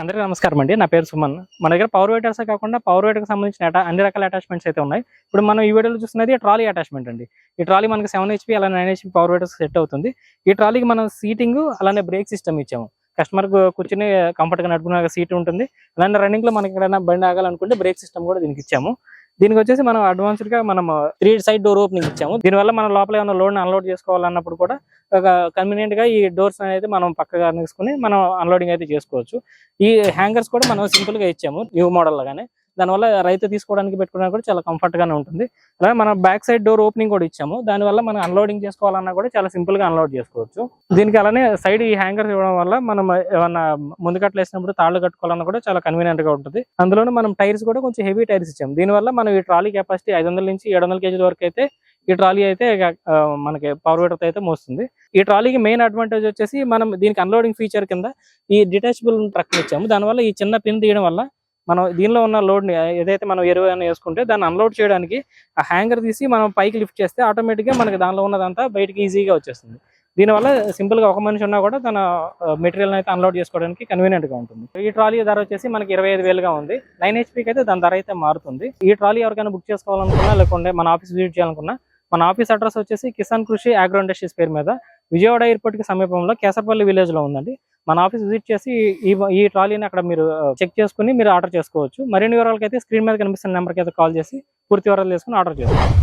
అందరికీ నమస్కారం అండి. నా పేరు సుమన్. మన దగ్గర పవర్ వెయిటర్సే కాకుండా పవర్ వెయిటర్కి సంబంధించిన అన్ని రకాల అటాచ్మెంట్స్ అయితే ఉన్నాయి. ఇప్పుడు మనం ఈ వీడియోలో చూస్తున్నది ట్రాలీ అటాచ్మెంట్ అండి. ఈ ట్రాలీ మనకి సెవెన్ హెచ్పి అలా nine HP power weeders set అవుతుంది. ఈ ట్రాలీకి మనం సీటింగ్ అలానే బ్రేక్ సిస్టమ్ ఇచ్చాము. కస్టమర్ కూర్చుని కంఫర్ట్గా నడుపుకునే సీట్ ఉంటుంది. అలానే రన్నింగ్లో మనకి ఎక్కడైనా బండి ఆగాలనుకుంటే బ్రేక్ సిస్టమ్ కూడా దీనికి ఇచ్చాము. దీనికి వచ్చేసి మనం అడ్వాన్స్డ్గా మనం త్రీ సైడ్ డోర్ ఓపెనింగ్ ఇచ్చాము. దీనివల్ల మనం లోపల ఏమైనా లోడ్ అన్లోడ్ చేసుకోవాలన్నప్పుడు కూడా ఒక కన్వీనియంట్గా ఈ డోర్స్ అనేది మనం పక్కగా తీసుకుని మనం అన్లోడింగ్ అయితే చేసుకోవచ్చు. ఈ హ్యాంగర్స్ కూడా మనం సింపుల్గా ఇచ్చాము న్యూ మోడల్ లాగానే. దానివల్ల రైతు తీసుకోవడానికి పెట్టుకోవడానికి కూడా చాలా కంఫర్ట్గానే ఉంటుంది. అలాగే మనం బ్యాక్ సైడ్ డోర్ ఓపెనింగ్ కూడా ఇచ్చాము. దానివల్ల మనం అన్లోడింగ్ చేసుకోవాలన్నా కూడా చాలా సింపుల్గా అన్లోడ్ చేసుకోవచ్చు. దీనికి అలానే సైడ్ ఈ హ్యాంగర్స్ ఇవ్వడం వల్ల మనం ఏమన్నా ముందు వేసినప్పుడు తాళ్ళు కట్టుకోవాలన్నా కూడా చాలా కన్వీనియంట్గా ఉంటుంది. అందులోనే మనం టైర్స్ కూడా కొంచెం హెవీ టైర్స్ ఇచ్చాము. దీనివల్ల మనం ఈ ట్రాలీ కెపాసిటీ ఐదు వందల నుంచి ఏడు వందల కేజీల వరకు అయితే ఈ ట్రాలీ అయితే మనకి పవర్ వీటర్ అయితే మోస్తుంది. ఈ ట్రాలీకి మెయిన్ అడ్వాంటేజ్ వచ్చేసి మనం దీనికి అన్లోడింగ్ ఫీచర్ కింద ఈ డిటాచబుల్ ట్రక్ ఇచ్చాము. దానివల్ల ఈ చిన్న పిన్ తీయడం వల్ల మనం దీనిలో ఉన్న లోడ్ని ఏదైతే మనం ఎరువు అని వేసుకుంటే దాన్ని అన్లోడ్ చేయడానికి ఆ హ్యాంగర్ తీసి మనం పైకి లిఫ్ట్ చేస్తే ఆటోమేటిక్గా మనకి దానిలో ఉన్నదంతా బయటికి ఈజీగా వచ్చేస్తుంది. దీనివల్ల సింపుల్గా ఒక మనిషి ఉన్నా కూడా తన మెటీరియల్ అయితే అన్లోడ్ చేసుకోవడానికి కన్వీనియంట్గా ఉంటుంది. ఈ ట్రాలీ ధర వచ్చేసి మనకి ఇరవై ఐదు వేలుగా ఉంది. నైన్ హెచ్పీకి అయితే దాని ధర అయితే మారుతుంది. ఈ ట్రాలీ ఎవరికైనా బుక్ చేసుకోవాలనుకున్నా లేకుంటే మన ఆఫీస్ విజిట్ చేయాలనుకున్నా మన ఆఫీస్ అడ్రస్ వచ్చేసి కిసాన్ కృషి అగ్రో ఇండస్ట్రీస్ పేరు మీద. విజయవాడ ఎయిర్పోర్ట్కి సమీపంలో కేసరపల్లి విలేజ్లో ఉందండి. మన ఆఫీస్ విజిట్ చేసి ఈ ఈ ట్రాలీని అక్కడ మీరు చెక్ చేసుకుని మీరు ఆర్డర్ చేసుకోవచ్చు. మరిన్ని వివరాలకైతే స్క్రీన్ మీద కనిపిస్తున్న నెంబర్కి అయితే కాల్ చేసి పూర్తి వివరాలు చేసుకుని ఆర్డర్ చేసుకోవచ్చు.